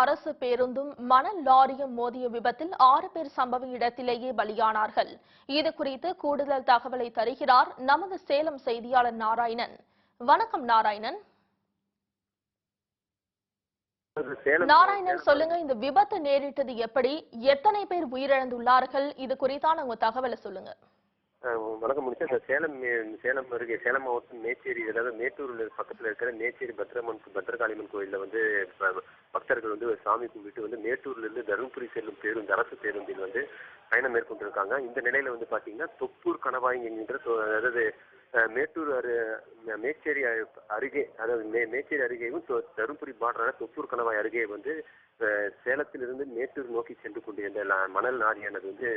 அரசு பேருந்தும் மணல் லாரியும் மோதிய விபத்தில் ஆறு பேர் சம்பவ இடத்திலேயே பலியானார்கள். இது குறித்து கூடுதல் தகவலை தருகிறார் நமது சேலம் செய்தியாளர் நாராயணன். வணக்கம் நாராயணன். சேலம் நாராயணன் சொல்லுங்க இந்த விபத்து நேரிட்டது எப்படி? எத்தனை பேர் உயிரிழந்துள்ளார்கள்? இது குறித்தான உங்க தகவலை சொல்லுங்க. வணக்கம் முடிச்சா இந்த சேலம் சேலம் அருகே சேலம் மாவட்டம் மேச்சேரி அதாவது மேட்டூர்ல பக்கத்துல இருக்கிற மேச்சேரி பத்ரமன் பத்ரகாளியம்மன் கோயில்ல வந்து ப- பக்தர்கள் வந்து சாமி கும்பிட்டு வந்து மேட்டூர்ல இருந்து தருமபுரி செல்லும் பேருந்து அரசு பேருந்தில் வந்து பயணம் மேற்கொண்டிருக்காங்க. இந்த நிலையில வந்து பாத்தீங்கன்னா தொப்பூர் கணவாய் என்கின்ற தொ- அதாவது மேட்டூர் அரு மேச்சேரி அரு- அருகே அதாவது மே மேச்சேரி அருகேயும் தொ- தருமபுரி பார்டரான தொப்பூர் கணவாய் அருகே வந்து சேலத்திலிருந்து மேட்டூர் நோக்கி சென்று கொண்டிருந்த மணல் லாரியானது வந்து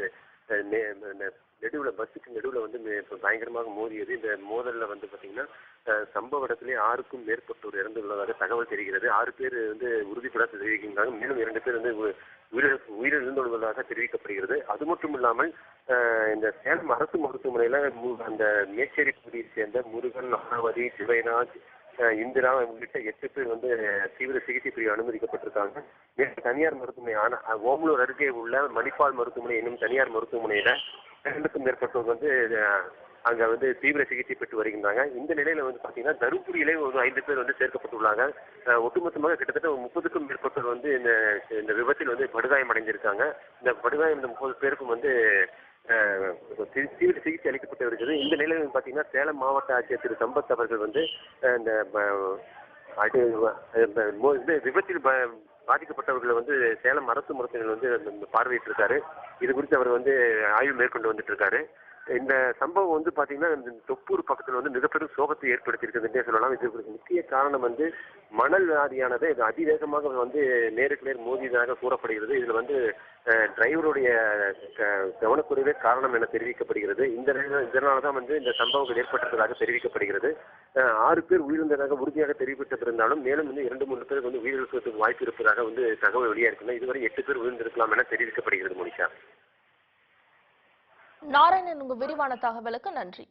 நெடுவில் பஸ்ஸுக்கு நெடுவில் வந்து இப்போ பயங்கரமாக மோதியது. இந்த மோதலில் வந்து பார்த்தீங்கன்னா சம்பவ இடத்திலே ஆறுக்கும் மேற்பட்டோர் இறந்துள்ளதாக தகவல் தெரிகிறது. ஆறு பேர் வந்து உறுதிப்பட தெரிவிக்கின்றாங்க மேலும் இரண்டு பேர் வந்து உ- உயிரிழப்பு உயிரிழந்துள்ளதாக தெரிவிக்கப்படுகிறது. அது மட்டும் இல்லாமல் இந்த சேலம் அரசு மருத்துவமனையில் அந்த மேச்சேரி பகுதியை சேர்ந்த முருகன் அமராவதி சிவராஜ் இந்திரா உள்ளிட்ட எட்டு பேர் வந்து தீவிர சிகிச்சை பிரிவு அனுமதிக்கப்பட்டிருக்காங்க. நேற்று தனியார் மருத்துவமனை ஆன ஓமலூர் அருகே உள்ள மணிப்பால் மருத்துவமனை என்னும் தனியார் மருத்துவமனையில இரண்டுக்கும் மேற்பட்டோர் வந்து அங்க வந்து தீவிர சிகிச்சை பெற்று வருகின்றாங்க. இந்த நிலையில வந்து பாத்தீங்கன்னா தருமபுரியிலே ஒரு ஐந்து பேர் வந்து சேர்க்கப்பட்டுள்ளாங்க. ஒட்டுமொத்தமாக கிட்டத்தட்ட முப்பதுக்கும் மேற்பட்டோர் வந்து இந்த இந்த விபத்தில் வந்து படுகாயம் அடைஞ்சிருக்காங்க இந்த படுகாயம் இந்த முப்பது பேருக்கும் வந்து தீவிர சிகிச்சை அளிக்கப்பட்டு வருகிறது. இந்த நிலையில் வந்து சேலம் மாவட்ட ஆட்சியர் திரு சம்பத் அவர்கள் வந்து இந்த ப- விபத்தில் ப- பாதிக்கப்பட்டவர்களை வந்து சேலம் அரசு மருத்துவர்கள் வந்து இந்த பார்வையிட்டிருக்காரு. இது குறித்து அவர் வந்து ஆய்வு மேற்கொண்டு வந்துட்டு இருக்காரு இந்த சம்பவம் வந்து பாத்தீங்கன்னா இந்த தொப்பூர் பக்கத்துல வந்து மிகப்பெரும் சோகத்தை ஏற்படுத்தியிருக்குதுன்னே சொல்லலாம். இதுக்கு முக்கிய காரணம் வந்து மணல் லாரியானது இது அதிவேகமாக வந்து நேருக்கு நேர் மோதியதாக கூறப்படுகிறது. இதுல வந்து டிரைவருடைய க- கவனக்குறைவே காரணம் என தெரிவிக்கப்படுகிறது. இந்த இதனாலதான் தான் வந்து இந்த சம்பவங்கள் ஏற்பட்டதாக தெரிவிக்கப்படுகிறது. ஆறு பேர் உயிரிழந்ததாக உறுதியாக தெரிவிக்கப்பட்டிருந்தாலும் மேலும் வந்து இரண்டு மூன்று பேருக்கு வந்து உயிரிழப்பதற்கு வாய்ப்பு இருப்பதாக வந்து தகவல் வெளியாக இருக்குன்னா இதுவரை எட்டு பேர் உயிர்ந்திருக்கலாம் என தெரிவிக்கப்படுகிறது மோனிஷா. நாராயணன் உங்க விரிவான தகவலுக்கு நன்றி.